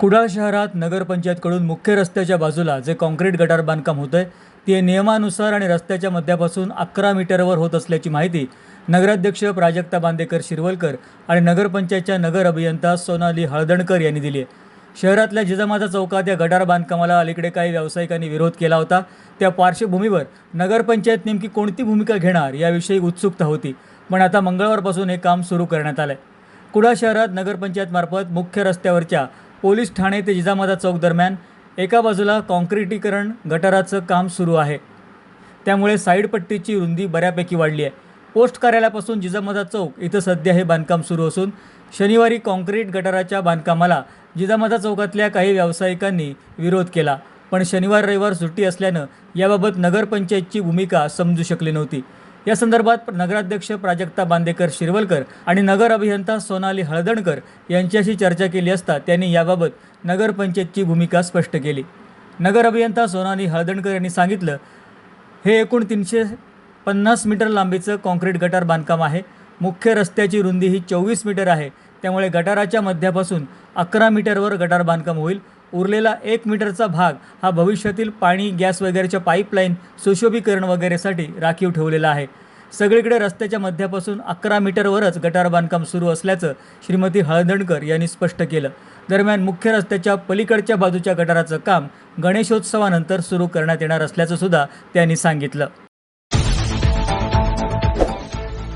कुडाळ शहरात नगरपंचायतकडून मुख्य रस्त्याच्या बाजूला जे काँक्रीट गटार बांधकाम होतं आहे ते नियमानुसार आणि रस्त्याच्या मध्यापासून अकरा मीटरवर होत असल्याची माहिती नगराध्यक्ष प्राजक्ता बांदेकर शिरवलकर आणि नगरपंचायतच्या नगर अभियंता सोनाली हळदणकर यांनी दिली आहे. शहरातल्या जिजामाता चौकात या गटार बांधकामाला अलीकडे काही व्यावसायिकांनी विरोध केला होता. त्या पार्श्वभूमीवर नगरपंचायत नेमकी कोणती भूमिका घेणार याविषयी उत्सुकता होती पण आता मंगळवारपासून हे काम सुरू करण्यात आलं आहे कुडाळ शहरात नगरपंचायतमार्फत मुख्य रस्त्यावरच्या पोलीस ठाणे ते जिजामाता चौक दरम्यान एका बाजूला काँक्रिटीकरण गटाराचं काम सुरू आहे. त्यामुळे साईडपट्टीची रुंदी बऱ्यापैकी वाढली आहे. पोस्ट कार्यालयापासून जिजामाता चौक इथं सध्या हे बांधकाम सुरू असून शनिवारी काँक्रीट गटाराच्या बांधकामाला जिजामाता चौकातल्या काही व्यावसायिकांनी विरोध केला. पण शनिवार रविवार सुट्टी असल्यानं याबाबत नगरपंचायतची भूमिका समजू शकली नव्हती. या संदर्भात नगराध्यक्ष प्राजक्ता बांदेकर शिरवलकर आणि नगर अभियंता सोनाली हळदणकर यांच्याशी चर्चा केली असता त्यांनी याबाबत नगरपंचायतची भूमिका स्पष्ट केली. नगर अभियंता सोनाली हळदणकर यांनी सांगितलं हे एकूण तीनशे पन्नास मीटर लांबीचं कॉन्क्रीट गटार बांधकाम आहे. मुख्य रस्त्याची रुंदी ही चोवीस मीटर आहे. त्यामुळे गटाराच्या मध्यापासून अकरा मीटरवर गटार बांधकाम होईल. उरलेला एक मीटरचा भाग हा भविष्यातील पाणी गॅस वगैरेच्या पाईपलाईन सुशोभीकरण वगैरेसाठी राखीव ठेवलेला आहे. सगळीकडे रस्त्याच्या मध्यापासून अकरा मीटरवरच गटार बांधकाम सुरू असल्याचं श्रीमती हळदणकर यांनी स्पष्ट केलं. दरम्यान मुख्य रस्त्याच्या पलीकडच्या बाजूच्या गटाराचं काम गणेशोत्सवानंतर सुरू करण्यात येणार असल्याचं सुद्धा त्यांनी सांगितलं.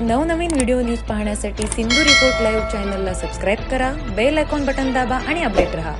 नवनवीन व्हिडिओ न्यूज पाहण्यासाठी सिंधू रिपोर्ट लाईव्ह चॅनलला सबस्क्राईब करा बेल आयकॉन बटन दाबा आणि अपडेट रहा.